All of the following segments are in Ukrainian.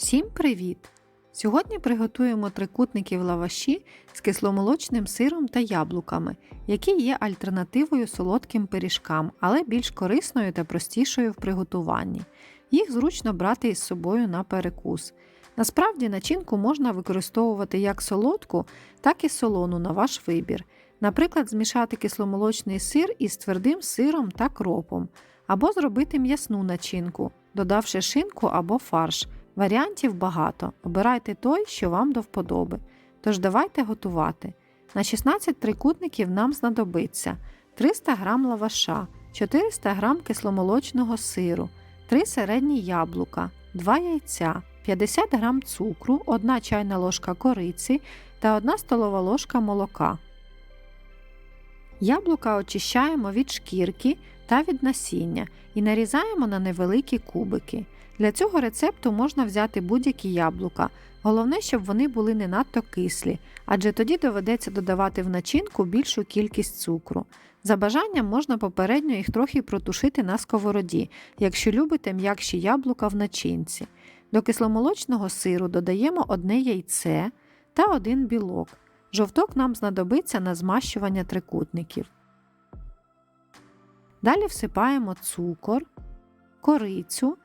Всім привіт! Сьогодні приготуємо трикутники в лаваші з кисломолочним сиром та яблуками, які є альтернативою солодким пиріжкам, але більш корисною та простішою в приготуванні. Їх зручно брати із собою на перекус. Насправді начинку можна використовувати як солодку, так і солону на ваш вибір. Наприклад, змішати кисломолочний сир із твердим сиром та кропом, або зробити м'ясну начинку, додавши шинку або фарш. Варіантів багато. Обирайте той, що вам до вподоби. Тож давайте готувати. На 16 трикутників нам знадобиться 300 г лаваша, 400 г кисломолочного сиру, 3 середні яблука, 2 яйця, 50 г цукру, 1 чайна ложка кориці та 1 столова ложка молока. Яблука очищаємо від шкірки та від насіння і нарізаємо на невеликі кубики. Для цього рецепту можна взяти будь-які яблука. Головне, щоб вони були не надто кислі, адже тоді доведеться додавати в начинку більшу кількість цукру. За бажанням можна попередньо їх трохи протушити на сковороді, якщо любите м'якші яблука в начинці. До кисломолочного сиру додаємо одне яйце та один білок. Жовток нам знадобиться на змащування трикутників. Далі всипаємо цукор, корицю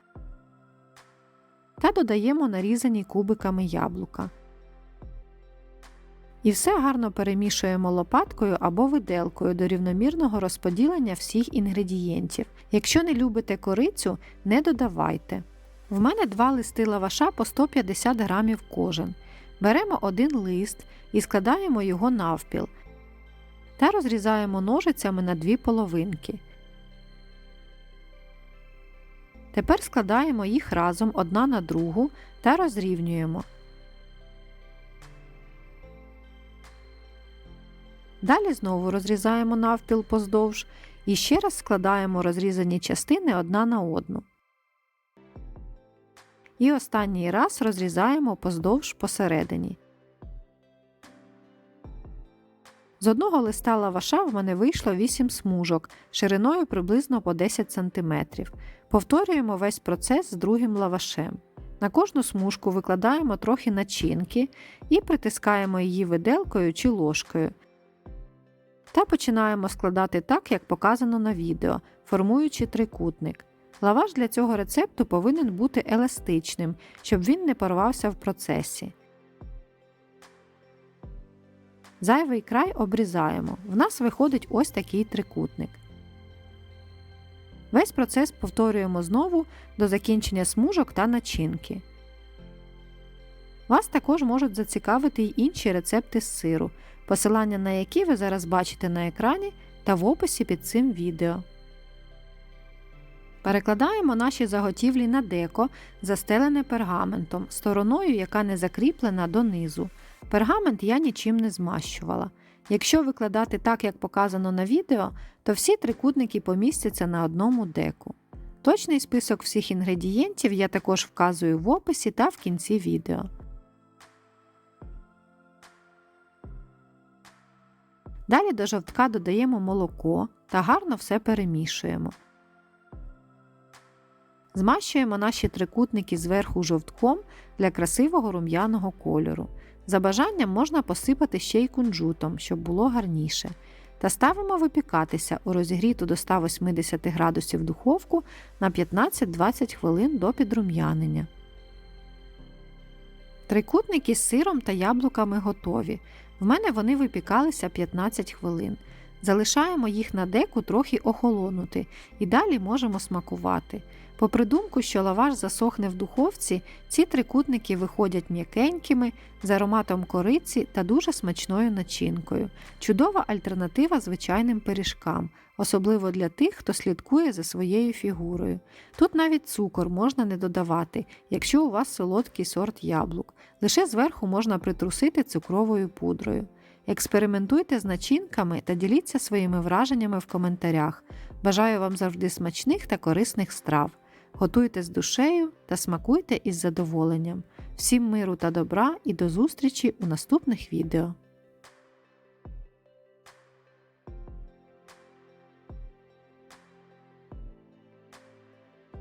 та додаємо нарізані кубиками яблука. І все гарно перемішуємо лопаткою або виделкою до рівномірного розподілення всіх інгредієнтів. Якщо не любите корицю, не додавайте. В мене два листи лаваша по 150 грамів кожен. Беремо один лист і складаємо його навпіл та розрізаємо ножицями на дві половинки. Тепер складаємо їх разом одна на другу та розрівнюємо. Далі знову розрізаємо навпіл поздовж і ще раз складаємо розрізані частини одна на одну. І останній раз розрізаємо поздовж посередині. З одного листа лаваша в мене вийшло 8 смужок шириною приблизно по 10 см. Повторюємо весь процес з другим лавашем. На кожну смужку викладаємо трохи начинки і притискаємо її виделкою чи ложкою. Та починаємо складати так, як показано на відео, формуючи трикутник. Лаваш для цього рецепту повинен бути еластичним, щоб він не порвався в процесі. Зайвий край обрізаємо. В нас виходить ось такий трикутник. Весь процес повторюємо знову до закінчення смужок та начинки. Вас також можуть зацікавити й інші рецепти з сиру, посилання на які ви зараз бачите на екрані та в описі під цим відео. Перекладаємо наші заготівлі на деко, застелене пергаментом, стороною, яка не закріплена донизу. Пергамент я нічим не змащувала. Якщо викладати так, як показано на відео, то всі трикутники помістяться на одному деку. Точний список всіх інгредієнтів я також вказую в описі та в кінці відео. Далі до жовтка додаємо молоко та гарно все перемішуємо. Змащуємо наші трикутники зверху жовтком для красивого рум'яного кольору. За бажанням можна посипати ще й кунжутом, щоб було гарніше. Та ставимо випікатися у розігріту до 180 градусів духовку на 15-20 хвилин до підрум'янення. Трикутники з сиром та яблуками готові. В мене вони випікалися 15 хвилин. Залишаємо їх на деку трохи охолонути і далі можемо смакувати. По придумку, що лаваш засохне в духовці, ці трикутники виходять м'якенькими, з ароматом кориці та дуже смачною начинкою. Чудова альтернатива звичайним пиріжкам, особливо для тих, хто слідкує за своєю фігурою. Тут навіть цукор можна не додавати, якщо у вас солодкий сорт яблук. Лише зверху можна притрусити цукровою пудрою. Експериментуйте з начинками та діліться своїми враженнями в коментарях. Бажаю вам завжди смачних та корисних страв. Готуйте з душею та смакуйте із задоволенням. Всім миру та добра і до зустрічі у наступних відео!